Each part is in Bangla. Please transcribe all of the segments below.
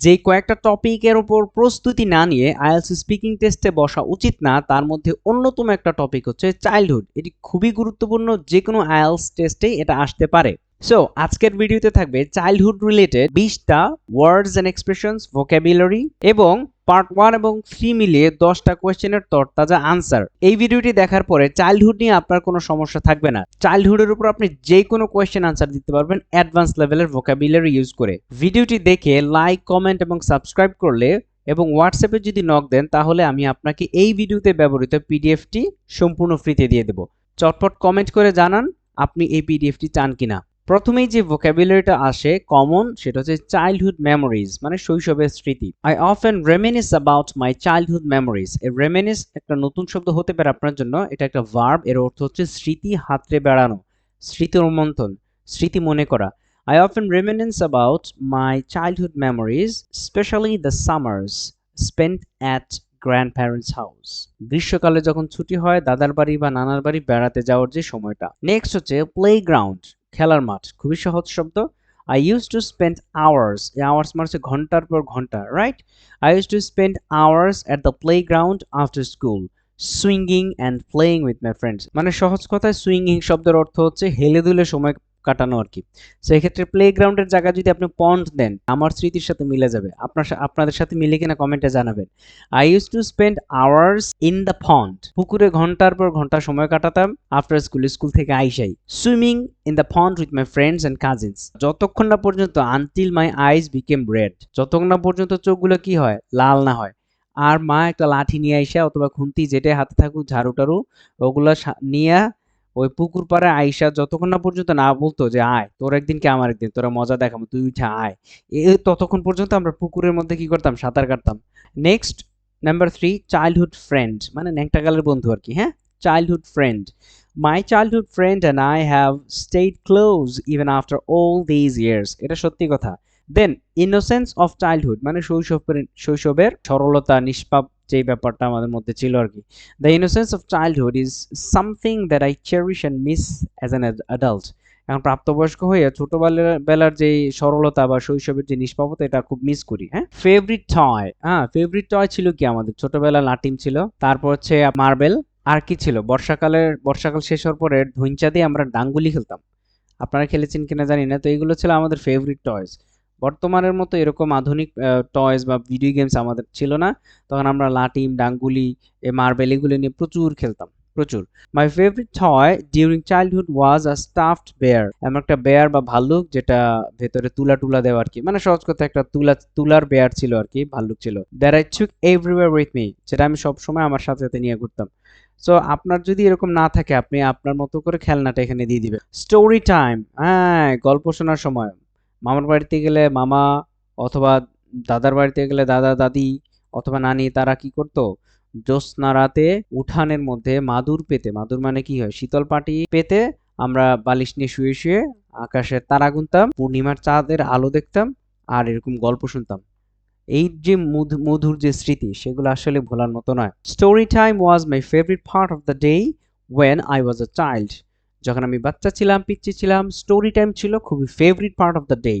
যে কয়েকটা টপিকের ওপর প্রস্তুতি না নিয়ে আইএলস স্পিকিং টেস্টে বসা উচিত না, তার মধ্যে অন্যতম একটা টপিক হচ্ছে চাইল্ডহুড। এটি খুবই গুরুত্বপূর্ণ যে কোনো আইএলস টেস্টে এটা আসতে পারে। সো আজকের ভিডিওতে থাকবে চাইল্ডহুড রিলেটেড বিশটা ওয়ার্ডস অ্যান্ড এক্সপ্রেশনস ভোকাবুলারি এবং পার্ট ওয়ান এবং থ্রি মিলিয়ে দশটা কোয়েশ্চেনের তরতাজা আনসার এই ভিডিওটি দেখার পরে চাইল্ডহুড নিয়ে আপনার কোনো সমস্যা থাকবে না। চাইল্ডহুডের উপর আপনি যে কোনো কোয়েশ্চেন আনসার দিতে পারবেন অ্যাডভান্স লেভেলের ভোকাবুলারি ইউজ করে। ভিডিওটি দেখে লাইক কমেন্ট এবং সাবস্ক্রাইব করলে এবং হোয়াটসঅ্যাপে যদি নক দেন তাহলে আমি আপনাকে এই ভিডিওতে ব্যবহৃত পিডিএফটি সম্পূর্ণ ফ্রিতে দিয়ে দেবো। চটপট কমেন্ট করে জানান আপনি এই পিডিএফটি চান কিনা। প্রথমেই যে ভোকাবুলারিটা আসে কমন সেটা হচ্ছে চাইল্ডহুড মেমোরিজ মানে শৈশবের স্মৃতি। I often reminisce about my childhood memories এই রেমিনিস একটা নতুন শব্দ হতে পারে আপনার জন্য। এটা একটা ভার্ব এর অর্থ হচ্ছে স্মৃতি হাতড়ে বেড়ানো, স্মৃতি রোমন্থন, স্মৃতি মনে করা। I often reminisce about my childhood memories specially the summers spent at grandparents house গ্রীষ্মকালে যখন ছুটি হয়, দাদার বাড়ি বা নানার বাড়ি বেড়াতে যাওয়ার যে সময়টা। নেক্সট হচ্ছে প্লে গ্রাউন্ড খেলার মাঠ। খুবই সহজ শব্দ। I use to spend hours hours মানে হচ্ছে ঘণ্টার পর ঘণ্টা right I use to spend hours at the playground after school swinging and playing with my friends মানে সহজ কথায় সুইঙ্গিং শব্দের অর্থ হচ্ছে হেলে দুলে সময় কাটানো আর কি। সো প্লে গ্রাউন্ডের জায়গায় যদি আপনি পন্ড দেন, আমার স্মৃতির সাথে মিলে যাবে। আপনার আপনাদের সাথে মিলে কিনা কমেন্টে জানাবেন। I use to spend hours in the pond পুকুরে ঘণ্টার পর ঘণ্টা সময় কাটাতাম। আফটার স্কুল স্কুল থেকে আইসাই। Swimming in the pond with my friends and cousins যতক্ষণ না পর্যন্ত until my eyes became red যতক্ষণ না পর্যন্ত চোখগুলো কি হয়? লাল না হয়। আর মা একটা লাঠি নিয়ে আইসা অথবা খুন্তি যেটা হাতে থাকুক ঝাড়ু টাড়ু ওগুলো নিয়ে ওই পুকুর পাড়ে আইসা যতক্ষণ না পর্যন্ত না বলতো যে, আয়, তোর একদিন কি আমার একদিন? তোরা মজা দেখাবো, তুই উঠে আয়। এ ততক্ষণ পর্যন্ত আমরা পুকুরের মধ্যে কি করতাম? সাঁতার কাটতাম। Next number three childhood friend মানে ন্যাংটাকালের বন্ধু আর কি হ্যাঁ? Childhood friend my childhood friend and I have stayed close even after all these years এটা সত্যি কথা। দেন ইনোসেন্স অফ চাইল্ডহুড মানে শৈশবের শৈশবের সরলতা, নিষ্পাপ যে ব্যাপারটা আমাদের মধ্যে ছিল আর কি। The innocence of childhood is something that I cherish and miss as an adult এখন প্রাপ্তবয়স্ক হয়ে ছোটবেলার বেলার যে সরলতা বা শৈশবের যে নিষ্পাপতা, এটা খুব মিস করি হ্যাঁ? ফেভারিট টয় হ্যাঁ ফেভারিট টয় ছিল কি আমাদের? ছোটবেলা লাটিম ছিল, তারপর হচ্ছে মার্বেল, আর কি ছিল? বর্ষাকালের, বর্ষাকাল শেষ হওয়ার পরে ধুইঞ্চা দিয়ে আমরা ডাঙ্গুলি খেলতাম। আপনারা খেলেছেন কিনা জানি না, তো এইগুলো ছিল আমাদের ফেভারিট টয়েস বর্তমানের মতো এরকম আধুনিক টয়েস বা ভিডিও গেমস আমাদের ছিল না। তখন আমরা লাটিম, ডাঙ্গুলি মার্বেল এগুলো নিয়ে প্রচুর খেলতাম, প্রচুর। My favourite toy during childhood was a stuffed bear এমন একটা বেয়ার বা ভাল্লুক যেটা ভেতরে তুলা টুলা দেওয়া আর কি। মানে সহজ কথা একটা তুলা, তুলার বেয়ার ছিল আর কি, ভাল্লুক ছিল। That I took everywhere with me যেটা আমি সবসময় আমার সাথে সাথে নিয়ে ঘুরতাম। সো আপনার যদি এরকম না থাকে, আপনি আপনার মতো করে খেলনাটা এখানে দিয়ে দিবেন। স্টোরি টাইম হ্যাঁ গল্প শোনার সময়। মামার বাড়িতে গেলে মামা অথবা দাদার বাড়িতে গেলে দাদা, দাদি অথবা নানি, তারা কি করতো? জ্যোৎস্না রাতে উঠানের মধ্যে মাদুর পেতে, মাদুর মানে কি হয়? শীতল পাটি পেতে আমরা বালিশ নিয়ে শুয়ে শুয়ে আকাশের তারা গুনতাম, পূর্ণিমার চাঁদের আলো দেখতাম আর এরকম গল্প শুনতাম। এই যে মধু- মধুর যে স্মৃতি, সেগুলো আসলে ভোলার মতো নয়। Story time was my favourite part of the day when I was a child যখন আমি বাচ্চা ছিলাম পিচ্ছি ছিলাম স্টোরি টাইম ছিল খুবই favourite part of the day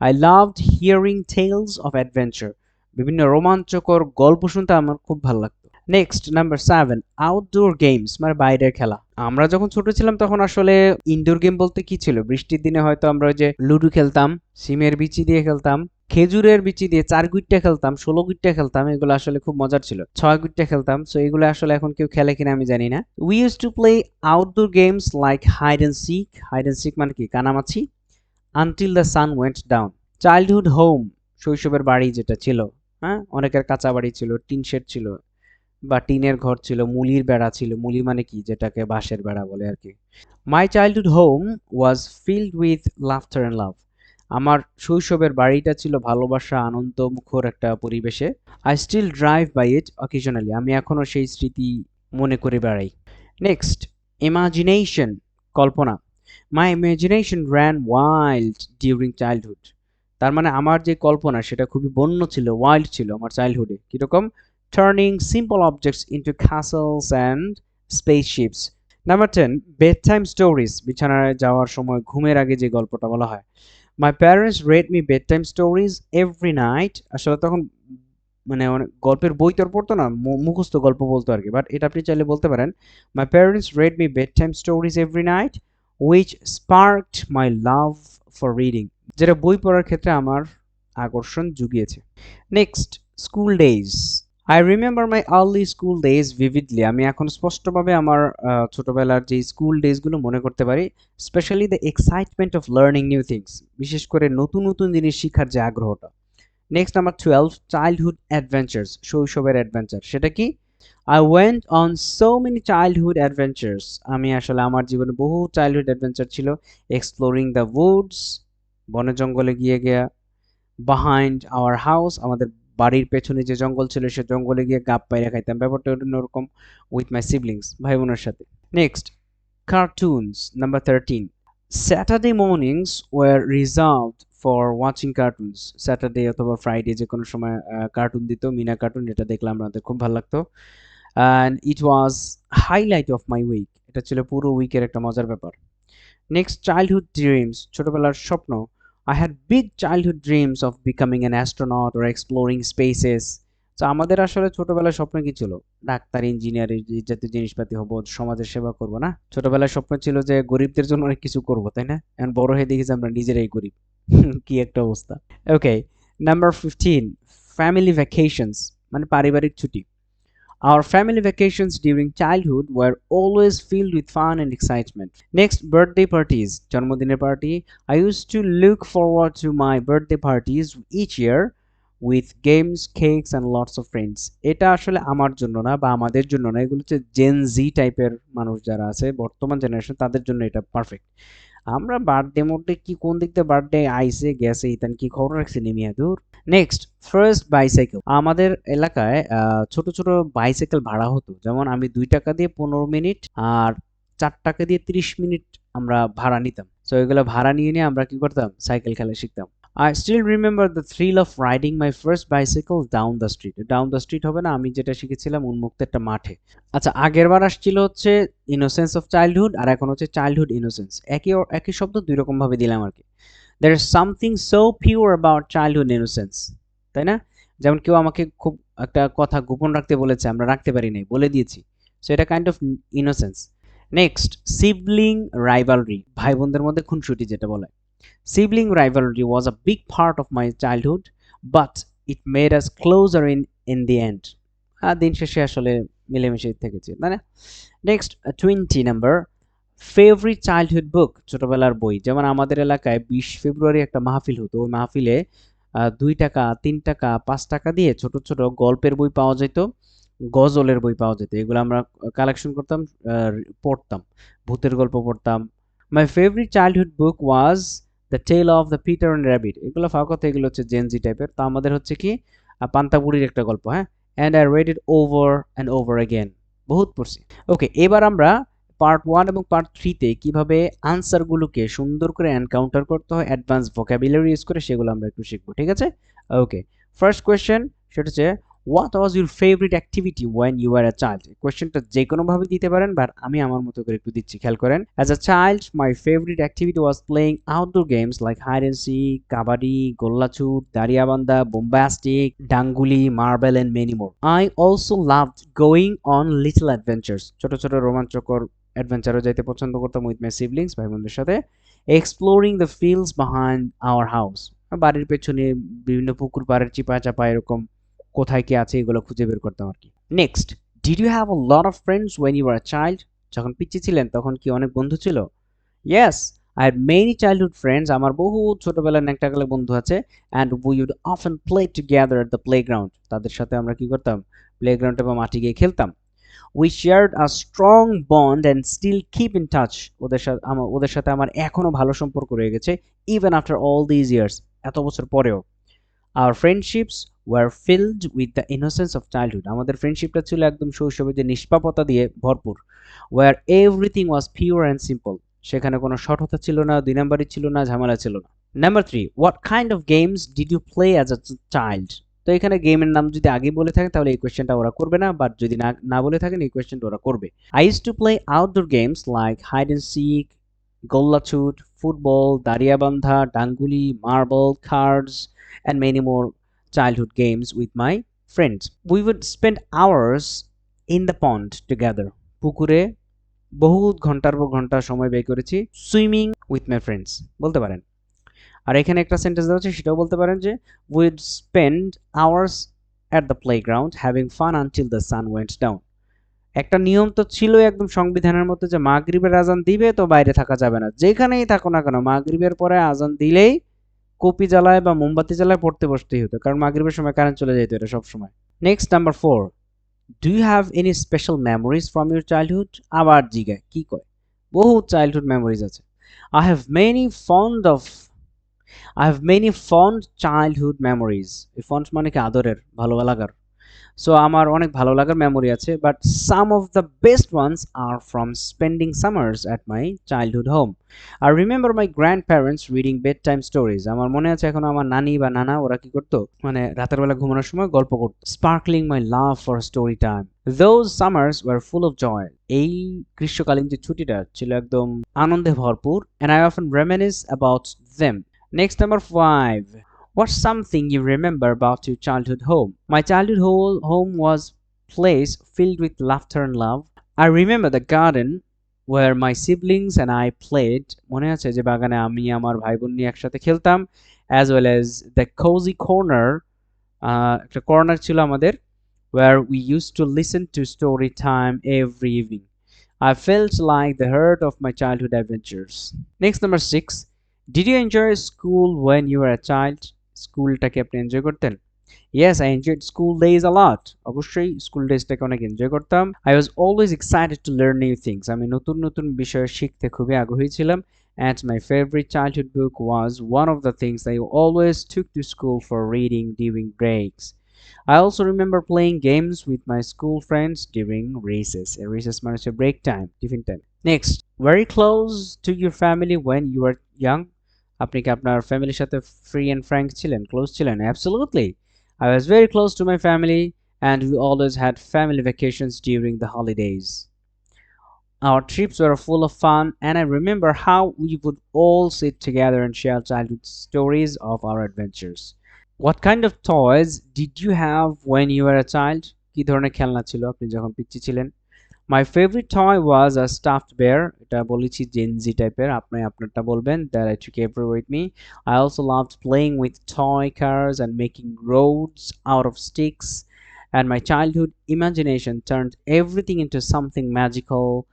I loved hearing tales of adventure বিভিন্ন রোমাঞ্চকর গল্প শুনতে আমার খুব ভালো লাগতো। Next number seven outdoor games মানে বাইরের খেলা। আমরা যখন ছোট ছিলাম তখন আসলে ইনডোর গেম বলতে কি ছিল? বৃষ্টির দিনে হয়তো আমরা ওই যে লুডো খেলতাম, সিমের বিচি দিয়ে খেলতাম, খেজুরের বিচি দিয়ে চার গুইটটা খেলতাম, ষোলো গুইটটা খেলতাম, এগুলো আসলে খুব মজার ছিল। ছয় গুইটটা খেলতাম সো এগুলো আসলে এখন কেউ খেলে কিনা আমি জানি না। We use to play outdoor games like hide and seek hide and seek মানে কি? কানামাছি until the sun went down childhood home শৈশবের বাড়ি যেটা ছিল হ্যাঁ? অনেকের কাঁচা বাড়ি ছিল, টিন শেড ছিল বা টিনের ঘর ছিল, মুলির বেড়া ছিল, মুলি মানে কি? যেটাকে বাঁশের বেড়া বলে আর কি। My childhood home was filled with laughter and love আমার শৈশবের বাড়িটা ছিল ভালোবাসা আনন্দ মুখর একটা পরিবেশে। I still drive by it occasionally আমি এখনও সেই স্মৃতি মনে করে বেড়াই। Next imagination Kalpana. My imagination ran wild during childhood তার মানে আমার যে কল্পনা, সেটা খুবই বন্য ছিল ওয়াইল্ড ছিল আমার চাইল্ডহুডে কীরকম? Turning simple objects into castles and spaceships number ten bed time stories বিছানায় যাওয়ার সময় ঘুমের আগে যে গল্পটা বলা হয়। My parents read me bed time stories every night আসলে তখন মানে অনেক গল্পের বই তোর পড়তো না মুখস্থ গল্প বলতো আর কি। বাট এটা আপনি চাইলে বলতে পারেন my parents read me bed time stories every night which sparked my love for reading যেটা বই পড়ার ক্ষেত্রে আমার আকর্ষণ জুগিয়েছে। Next school days I remember my early school days vividly আমি এখন স্পষ্টভাবে আমার ছোটবেলার যে স্কুল ডেজগুলো মনে করতে পারি specially the excitement of learning new things বিশেষ করে নতুন নতুন জিনিস শেখার যে আগ্রহটা। Next number twelve childhood adventures শৈশবের অ্যাডভেঞ্চার সেটা কি? I went on so many childhood adventures আমি আসলে আমার জীবনে বহু চাইল্ডহুড অ্যাডভেঞ্চার ছিল। এক্সপ্লোরিং দ্য উডস বনে জঙ্গলে গিয়ে গিয়া বাহাইন্ড আওয়ার হাউস আমাদের বাড়ির পেছনে যে জঙ্গল ছিল, সে জঙ্গলে গিয়ে গাপ পাইরা খাইতাম। ব্যাপারটা অন্যরকম উইথ মাই সিবলিংস ভাই বোনের সাথে। Next cartoons number thirteen Saturday mornings were reserved for watching cartoons Saturday অথবা ফ্রাইডে যে কোনো সময় কার্টুন দিত, মিনা কার্টুন এটা দেখলাম আমাদের খুব ভালো লাগতো। And it was highlight of my week এটা ছিল পুরো উইকের একটা মজার ব্যাপার। নেক্সট চাইল্ডহুড ড্রিমস ছোটবেলার স্বপ্ন। I had big childhood dreams of becoming an astronaut or exploring spaces. তো আমাদের আসলে ছোটবেলার স্বপ্ন কি ছিল? ডাক্তার ইঞ্জিনিয়ার এই জাতীয় জিনিসপাতি হব, সমাজের সেবা করব, না? ছোটবেলার স্বপ্ন ছিল যে গরিবদের জন্য অনেক কিছু করব, তাই না? এখন বড় হয়ে দেখেছি আমরা নিজেরাই গরিব। কি একটা অবস্থা। Okay number fifteen family vacations মানে পারিবারিক ছুটি। Our family vacations during childhood were always filled with fun and excitement. Next, birthday parties. জন্মদিনের party. I used to look forward to my birthday parties each year with games, cakes and lots of friends. এটা আসলে আমার জন্য না বা আমাদের জন্য না এগুলো হচ্ছে জেন জি টাইপের মানুষ যারা আছে বর্তমান জেনারেশন তাদের জন্য এটা পারফেক্ট আমরা বার্থডে মধ্যে কি কোন দিকতে বার্থডে আইসে, গেছে, ইতান, কি খবর রাখছি নেমিয়া দূর? নেক্সট ফার্স্ট বাইসাইকেল আমাদের এলাকায় ছোট ছোট বাইসাইকেল ভাড়া হতো। যেমন আমি দুই টাকা দিয়ে পনেরো মিনিট আর চার টাকা দিয়ে তিরিশ মিনিট আমরা ভাড়া নিতাম। তো এগুলো ভাড়া নিয়ে নিয়ে আমরা কি করতাম? সাইকেল খেলা শিখতাম। I still remember the thrill of riding my first bicycle down the street down the street হবে না, আমি যেটা শিখেছিলাম উন্মুক্ত একটা মাঠে। আচ্ছা আগের বার আসছিল হচ্ছে ইনোসেন্স অফ চাইল্ডহুড আর এখন হচ্ছে চাইল্ডহুড ইনোসেন্স একই একই শব্দ দুই রকম ভাবে দিলাম আর কি। There is something so pure about childhood innocence তাই না? যেমন কেউ আমাকে খুব একটা কথা গোপন রাখতে বলেছে, আমরা রাখতে পারি নাই, বলে দিয়েছি। সো এটা kind of innocence next sibling rivalry ভাই বোনদের মধ্যে খুনসুটি যেটা বলে। Sibling rivalry was a big part of my childhood but it made us closer in in the end দিন শেষে আসলে মিলেমিশে থেকেছি, তাই না? Next twenty number favourite childhood book ছোটবেলার বই। যেমন আমাদের এলাকায় বিশ ফেব্রুয়ারি একটা মাহফিল হতো, ওই মাহফিলে দুই টাকা, তিন টাকা, পাঁচ টাকা দিয়ে ছোট ছোট গল্পের বই পাওয়া যেত, গজলের বই পাওয়া যেত। এগুলো আমরা কালেকশন করতাম পড়তাম, ভূতের গল্প পড়তাম। My favourite childhood book was the tale of the Peter and rabbit এগুলো ফাঁকতে এগুলো হচ্ছে জেনজি টাইপের তো আমাদের হচ্ছে কি? পান্তাপুরির একটা গল্প হ্যাঁ? And I read it over and over again বহুত পড়ছি। ওকে এবার আমরা পার্ট ওয়ান এবং পার্ট থ্রিতে কীভাবে আনসারগুলোকে সুন্দর করে এনকাউন্টার করতে হয় অ্যাডভান্স ভোকাবুলারি ইউজ করে, সেগুলো আমরা একটু শিখব, ঠিক আছে? ওকে ফার্স্ট কোয়েশ্চেন সেটা হচ্ছে what was your favourite activity when you are a child কোয়েশ্চেনটা যে কোনোভাবে দিতে পারেন বাট আমি আমার মতো করে একটু দিচ্ছি, খেয়াল করেন। As a child my favourite activity was playing outdoor games like hide and seek kabaddi, গোল্লাছুট, দাঁড়িয়াবান্ধা bombastic ডাঙ্গুলি marble and many more I also loved going on little adventures ছোট ছোট রোমাঞ্চকর অ্যাডভেঞ্চারও যাইতে পছন্দ করতাম উইথ মাই সিবলিংস ভাই বোনদের সাথে। Exploring the fields behind our house বাড়ির পেছনে বিভিন্ন পুকুর পাড়ের চিপা চাপা এরকম কোথায় কি আছে এগুলো খুঁজে বের করতাম আর কি। Next did you have a lot of friends when you are a child যখন পিচ্ছি ছিলেন, তখন কি অনেক বন্ধু ছিল? Yes I had many childhood friends আমার বহু ছোটবেলার ন্যাকটাকালে বন্ধু আছে and we would often play together at the playground তাদের সাথে আমরা কি করতাম? প্লেগ্রাউন্ডে বা মাঠে গিয়ে খেলতাম। We shared a strong bond and still keep in touch ওদের সাথে আমার ওদের সাথে আমার এখনও ভালো সম্পর্ক রয়ে গেছে even after all these years এত বছর পরেও। Our friendships were filled with the innocence of childhood আমাদের ফ্রেন্ডশিপটা ছিল একদম শৈশবে যে নিষ্পাপতা দিয়ে ভরপুর where everything was pure and simple সেখানে কোনো সঠতা ছিল না দুই নাম্বারই ছিল না ঝামেলা ছিল না। Number three what kind of games did you play as a child তো এখানে গেমের নাম যদি আগে বলে থাকে তাহলে এই কোয়েশ্চেনটা ওরা করবে না বাট যদি না না বলে থাকেন এই কোয়েশ্চেনটা ওরা করবে। I use to play outdoor games like hide and seek গোল্লাছুট football দাড়িয়াবান্ধা, ডাঙ্গুলি, marble, cards, and many more childhood games with my friends. We would spend hours in the pond together. পুকুরে বহুত ঘণ্টার পর ঘণ্টা সময় ব্যয় করেছি সুইমিং উইথ মাই ফ্রেন্ডস বলতে পারেন আর এখানে একটা সেন্টেন্স দেওয়া আছে, সেটাও বলতে পারেন যে we'd spend hours at the playground having fun until the sun went down একটা নিয়ম তো ছিল একদম সংবিধানের মধ্যে যে, মাগরিবের আজান দিবে তো বাইরে থাকা যাবে না যেখানেই থাকো না কেন, মাগরিবের পরে আজান দিলেই কপি জ্বালায় বা মোমবাতি জ্বালায় পড়তে বসতেই হতো, কারণ মাগরিবের সময় কারেন্ট চলে যেত এটা সবসময়। Next number four do you have any special memories from your childhood আবার জিগায় কি কয়? বহু চাইল্ডহুড মেমোরিজ আছে। I have many fond of I have many fond childhood memories এই ফন্ড মানে কি আদরের, ভালো লাগার? সো আমার অনেক ভালো লাগার মেমোরি আছে but some of the best ones are from spending summers at my childhood home R remember my grandparents reading bed time stories আমার মনে আছে এখন আমার নানি বা নানা ওরা কি করতো? মানে রাতের বেলা ঘুমানোর সময় গল্প করতো sparkling my love for story time those summers were full of joy এই গ্রীষ্মকালীন যে ছুটিটা ছিল একদম আনন্দে ভরপুর and I often reminisce about them next number five What's something you remember about your childhood home? My childhood ho- home was place filled with laughter and love. I remember the garden where my siblings and I played. মনে আছে যে বাগানে আমি আমার ভাই বোন নিয়ে একসাথে খেলতাম as well as the cozy corner আহ, একটা কর্নার ছিল আমাদের where we used to listen to story time every evening. I felt like the heart of my childhood adventures. Next number six. Did you enjoy school when you were a child? স্কুলটাকে আপনি এনজয় করতেন yes I enjoyed school days a lot অবশ্যই স্কুল ডেজটাকে অনেক এনজয় করতাম I was always excited to learn new things আমি নতুন নতুন বিষয় শিখতে খুবই আগ্রহী ছিলাম and my favourite childhood book was one of the things I always took to school for reading during breaks I also remember playing games with my school friends during recess. A recess মানে হচ্ছে break time, tiffin time. Next, very close to your family when you were young. আপনি কি আপনার ফ্যামিলির সাথে ফ্রি অ্যান্ড ফ্র্যাঙ্ক ছিলেন ক্লোজ ছিলেন absolutely I was very close to my family and we always had family vacations during the holidays Our trips were full of fun, and I remember how we would all sit together and share childhood stories of our adventures. What kind of toys did you have when you were a child? কি ধরনের খেলনা ছিল আপনি যখন পিচ্চি ছিলেন my favourite toy was a stuffed bear এটা বলেছি জেনজি টাইপের আপনি আপনারটা বলবেন that I took ever with me I also loved playing with toy cars and making roads out of sticks and my childhood imagination turned everything into something magical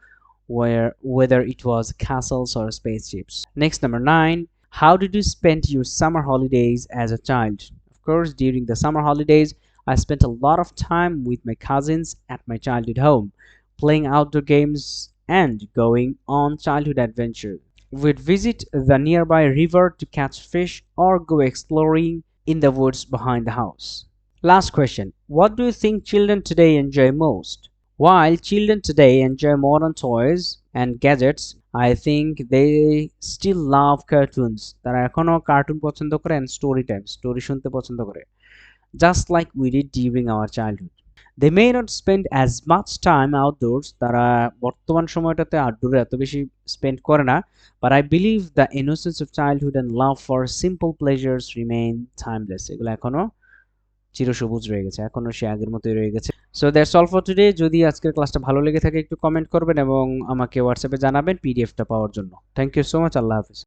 where whether it was castles or spaceships next number 9 how did you spend your summer holidays as a child of course during the summer holidays i spent a lot of time with my cousins at my childhood home playing outdoor games and going on childhood adventures we'd visit the nearby river to catch fish or go exploring in the woods behind the house Last question What do you think children today enjoy most? While children today enjoy modern toys and gadgets, I think they still love cartoons. তারা এখনো কার্টুন পছন্দ করে and story time, স্টোরি শুনতে পছন্দ করে. Just like we did during our childhood. They may not spend as much time outdoors. তারা বর্তমান সময়টাতে আউটডোরে এত বেশি স্পেন্ড করে না। But I believe the innocence of childhood and love for simple pleasures remain timeless এগুলো এখনও চিরসবুজ রয়ে গেছে। এখনও সে আগের মতোই রয়ে গেছে। So that's all for today যদি আজকের ক্লাসটা ভালো লেগে থাকে, একটু কমেন্ট করবেন এবং আমাকে হোয়াটসঅ্যাপে জানাবেন পিডিএফটা পাওয়ার জন্য। থ্যাংক ইউ সো মাচ আল্লাহ হাফিজ।